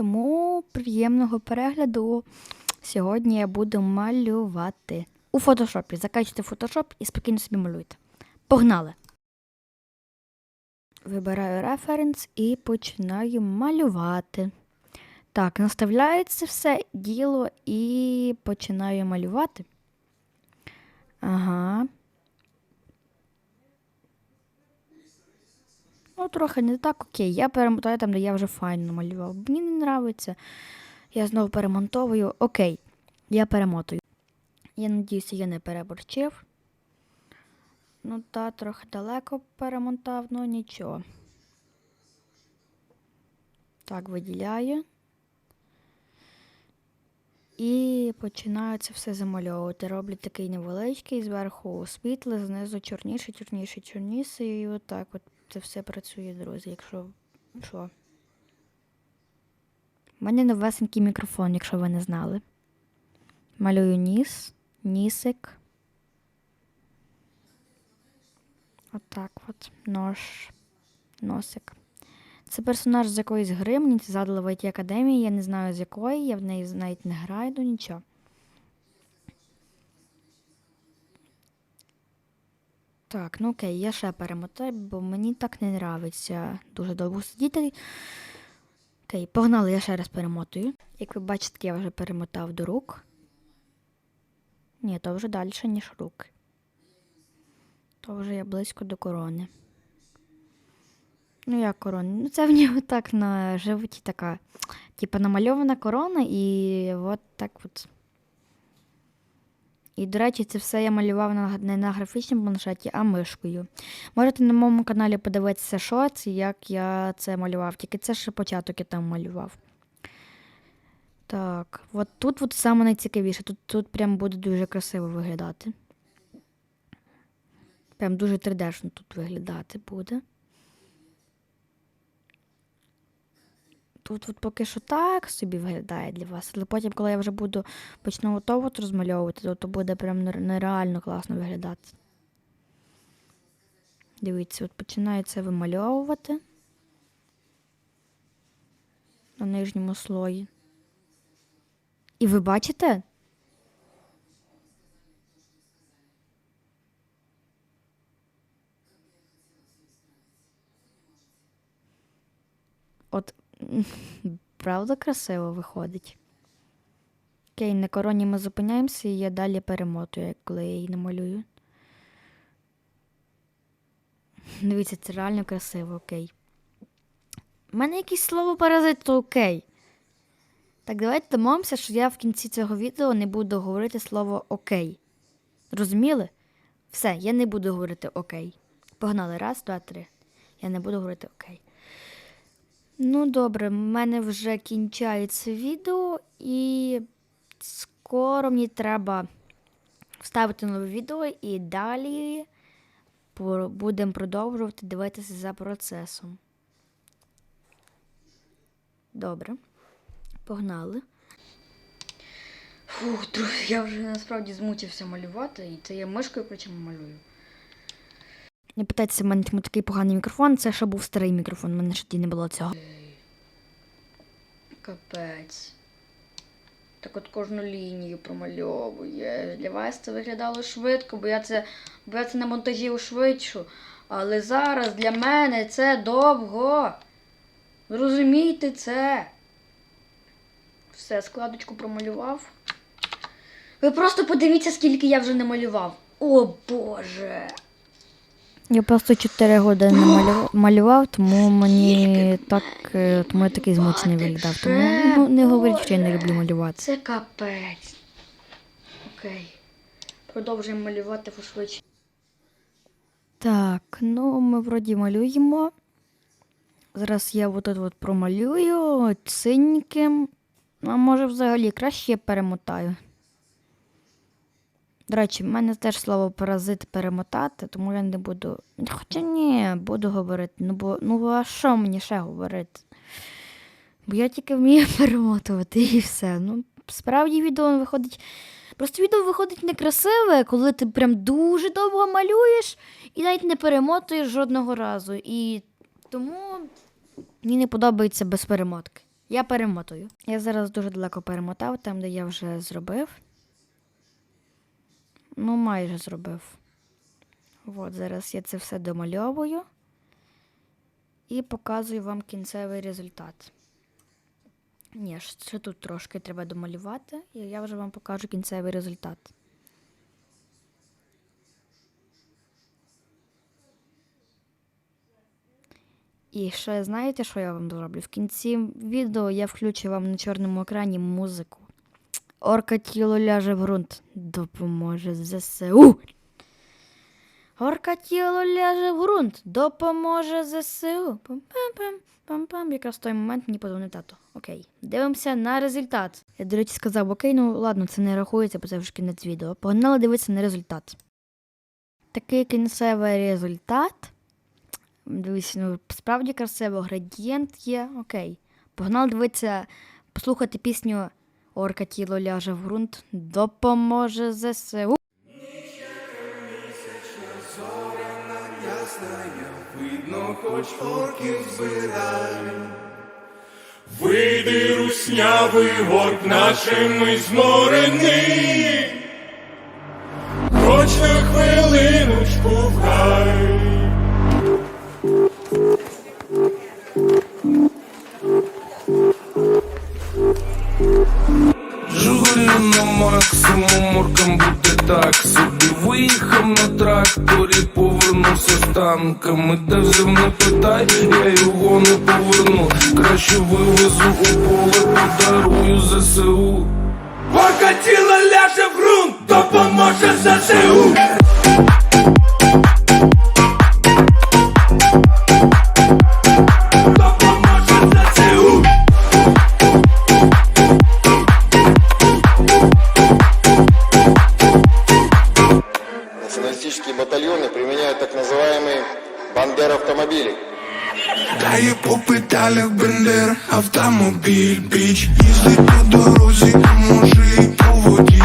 Тому приємного перегляду. Сьогодні я буду малювати у фотошопі. Закачуйте фотошоп і спокійно собі малюйте. Погнали! Вибираю референс і починаю малювати. Так, наставляється все діло і починаю малювати. Ага. Ну, трохи не так, окей. Я перемотаю там, де я вже файно малював. Мені не подобається. Я знову перемонтовую. Окей, я перемотую. Я надіюся, я не переборчив. Ну, та, трохи далеко перемонтав, ну нічого. Так, виділяю. І починаю це все замальовувати. Роблю такий невеличкий, зверху світле, знизу чорніше, чорніше, чорніше. І отак от це все працює, друзі, якщо що. У мене новесенький мікрофон, якщо ви не знали. Малюю ніс, нісик. Отак от. Нож, носик. Це персонаж з якоїсь гри, мені це задали в IT Академії, я не знаю з якої, я в неї навіть не граю, ну нічого. Так, ну окей, я ще перемотаю, бо мені так не нравиться дуже довго сидіти. Окей, погнали, я ще раз перемотую. Як ви бачите, я вже перемотав до рук. Ні, то вже далі, ніж руки. То вже я близько до корони. Ну, як корона? Ну, це в нього так на животі така, типа намальована корона, і от так от. І, до речі, це все я малював не на графічному планшеті, а мишкою. Можете на моєму каналі подивитися, що це, як я це малював. Тільки це ще початок я там малював. Так, от тут от саме найцікавіше. Тут, тут прям буде дуже красиво виглядати. Прям дуже 3D-шно тут виглядати буде. Тут от поки що так собі виглядає для вас, але потім, коли я вже буду почну готово розмальовувати, то, то буде прям нереально класно виглядати. Дивіться, от починаю це вимальовувати на нижньому слої. І ви бачите? От правда красиво виходить. Окей, на короні ми зупиняємося і я далі перемотую, коли я її намалюю. Дивіться, це реально красиво, окей. У мене якесь слово паразит, то окей. Так, давайте домовимося, що я в кінці цього відео не буду говорити слово окей. Розуміли? Все, я не буду говорити окей. Погнали, раз, два, три. Я не буду говорити окей. Ну, добре, в мене вже кінчається відео, і скоро мені треба вставити нове відео і далі будемо продовжувати дивитися за процесом. Добре. Погнали. Фух, я вже насправді змучився малювати, і це я мишкою причому малюю. Не питайтеся, в мене чому такий поганий мікрофон, це ще був старий мікрофон, в мене ще тоді не було цього. Капець. Так от кожну лінію промальовує. Для вас це виглядало швидко, бо я це, бо я це на монтажі ушвидшу. Але зараз для мене це довго. Зрозумійте це. Все, складочку промалював. Ви просто подивіться, скільки я вже намалював. О Боже. Я просто 4 години малював, малював, тому мені так, е, тому я такий змучений виглядав. Тому ну, не говоріть, що я не люблю малювати. Це капець. Окей. Продовжуємо малювати пошвидше. Так, ну ми вроді малюємо. Зараз я от промалюю синьким. А може взагалі краще я перемотаю. До речі, в мене теж слово паразит перемотати, тому я не буду. Хоча ні, буду говорити. Ну, бо, ну а що мені ще говорити? Бо я тільки вмію перемотувати і все. Ну, справді відео виходить. Просто відео виходить некрасиве, коли ти прям дуже довго малюєш і навіть не перемотуєш жодного разу. І тому мені не подобається без перемотки. Я перемотую. Я зараз дуже далеко перемотав, там, де я вже зробив. Ну, майже зробив. От, зараз я це все домальовую і показую вам кінцевий результат. Ні, ще тут трошки треба домалювати, і я вже вам покажу кінцевий результат. І ще знаєте, що я вам зроблю? В кінці відео я включу вам на чорному екрані музику. Орка тіло ляже в ґрунт. Допоможе ЗСУ. Орка тіло ляже в ґрунт. Допоможе ЗСУ. Пам-пам-пам. Пам-пам. Якраз в той момент мені подзвонив тато. Окей. Дивимося на результат. Я, до речі, сказав, окей, ну ладно, це не рахується, бо це вже кінець відео. Погнали дивитися на результат. Такий кінцевий результат. Дивись, ну справді красиво, градієнт є. Окей. Погнали дивитися, послухати пісню Орка тіло ляже в ґрунт. Допоможе ЗСУ. Видно, хоч орків збирай. Вийди руснявий горб нашими зморений, хоч на хвилиночку в. На максимум, моркам буде так. Собі Виїхав на тракторі, повернувся з танками. Де взяв не питай, я його не поверну. Краще вивезу у поле, подарую ЗСУ. Орка тіло ляже в грунт, допоможе ЗСУ. Бандер-автомобили. Дає по педалях бендер, автомобіль, біч Їздить по дорозі, може й по воді